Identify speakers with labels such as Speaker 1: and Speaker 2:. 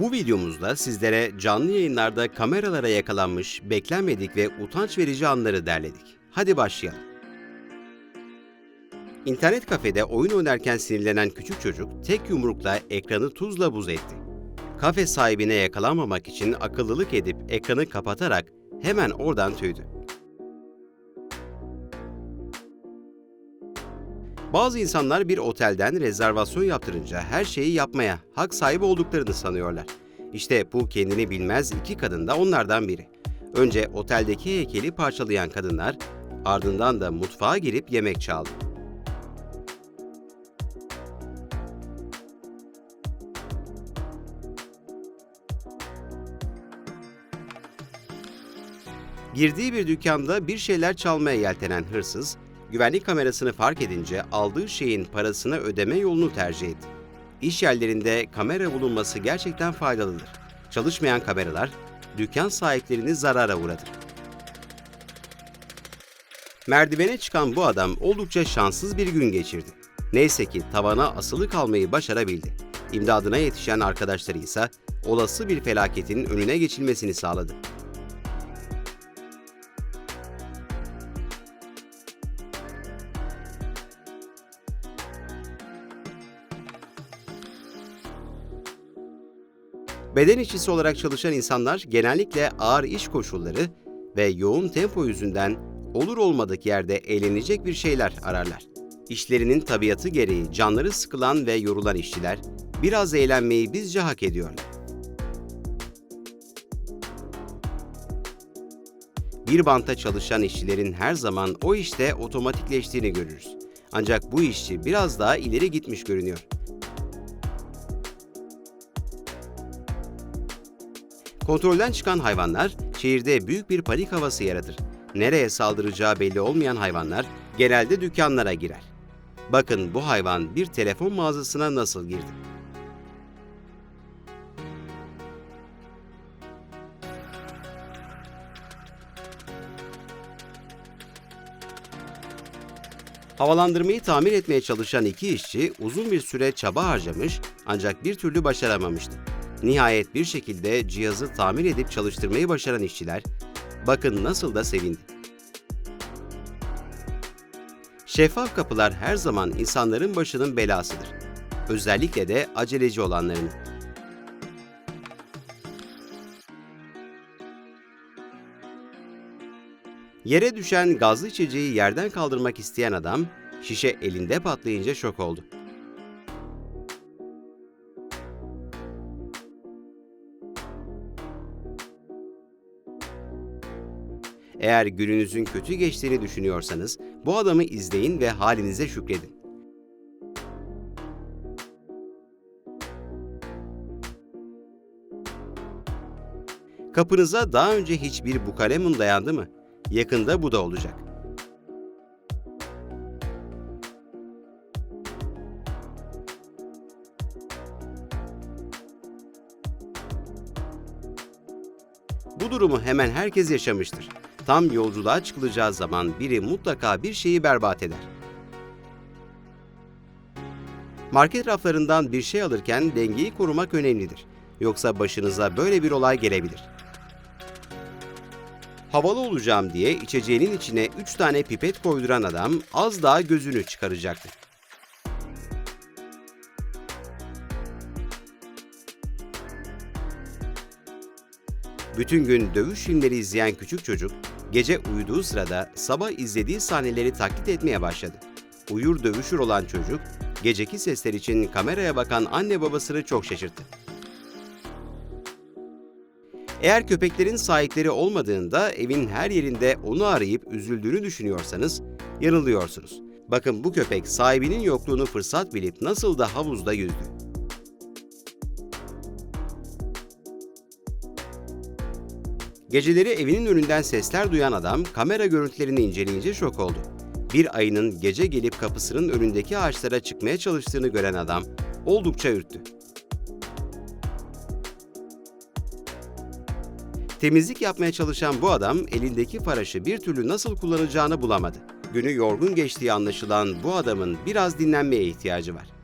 Speaker 1: Bu videomuzda sizlere canlı yayınlarda kameralara yakalanmış beklenmedik ve utanç verici anları derledik. Hadi başlayalım. İnternet kafede oyun oynarken sinirlenen küçük çocuk tek yumrukla ekranı tuzla buz etti. Kafe sahibine yakalanmamak için akıllılık edip ekranı kapatarak hemen oradan tüydü. Bazı insanlar bir otelden rezervasyon yaptırınca her şeyi yapmaya hak sahibi olduklarını sanıyorlar. İşte bu kendini bilmez iki kadın da onlardan biri. Önce oteldeki heykeli parçalayan kadınlar, ardından da mutfağa girip yemek çaldı. Girdiği bir dükkanda bir şeyler çalmaya yeltenen hırsız, güvenlik kamerasını fark edince aldığı şeyin parasını ödeme yolunu tercih etti. İş yerlerinde kamera bulunması gerçekten faydalıdır. Çalışmayan kameralar dükkan sahiplerini zarara uğratır. Merdivene çıkan bu adam oldukça şanssız bir gün geçirdi. Neyse ki tavana asılı kalmayı başarabildi. İmdadına yetişen arkadaşları ise olası bir felaketin önüne geçilmesini sağladı. Beden işçisi olarak çalışan insanlar genellikle ağır iş koşulları ve yoğun tempo yüzünden olur olmadık yerde eğlenecek bir şeyler ararlar. İşlerinin tabiatı gereği canları sıkılan ve yorulan işçiler biraz eğlenmeyi bizce hak ediyorlar. Bir bantta çalışan işçilerin her zaman o işte otomatikleştiğini görürüz. Ancak bu işçi biraz daha ileri gitmiş görünüyor. Kontrolden çıkan hayvanlar şehirde büyük bir panik havası yaratır. Nereye saldıracağı belli olmayan hayvanlar genelde dükkanlara girer. Bakın bu hayvan bir telefon mağazasına nasıl girdi. Havalandırmayı tamir etmeye çalışan iki işçi uzun bir süre çaba harcamış ancak bir türlü başaramamıştı. Nihayet bir şekilde cihazı tamir edip çalıştırmayı başaran işçiler, bakın nasıl da sevindi. Şeffaf kapılar her zaman insanların başının belasıdır. Özellikle de aceleci olanlarının. Yere düşen gazlı içeceği yerden kaldırmak isteyen adam, şişe elinde patlayınca şok oldu. Eğer gününüzün kötü geçtiğini düşünüyorsanız bu adamı izleyin ve halinize şükredin. Kapınıza daha önce hiçbir bukalemun dayandı mı? Yakında bu da olacak. Bu durumu hemen herkes yaşamıştır. Tam yolculuğa çıkılacağı zaman biri mutlaka bir şeyi berbat eder. Market raflarından bir şey alırken dengeyi korumak önemlidir. Yoksa başınıza böyle bir olay gelebilir. Havalı olacağım diye içeceğinin içine 3 tane pipet koyduran adam az daha gözünü çıkaracaktı. Bütün gün dövüş filmleri izleyen küçük çocuk, gece uyuduğu sırada sabah izlediği sahneleri taklit etmeye başladı. Uyur dövüşür olan çocuk, geceki sesler için kameraya bakan anne babasını çok şaşırttı. Eğer köpeklerin sahipleri olmadığında evin her yerinde onu arayıp üzüldüğünü düşünüyorsanız yanılıyorsunuz. Bakın bu köpek sahibinin yokluğunu fırsat bilip nasıl da havuzda yüzdü. Geceleri evinin önünden sesler duyan adam kamera görüntülerini inceleyince şok oldu. Bir ayının gece gelip kapısının önündeki ağaçlara çıkmaya çalıştığını gören adam oldukça ürktü. Temizlik yapmaya çalışan bu adam elindeki faraşı bir türlü nasıl kullanacağını bulamadı. Günü yorgun geçtiği anlaşılan bu adamın biraz dinlenmeye ihtiyacı var.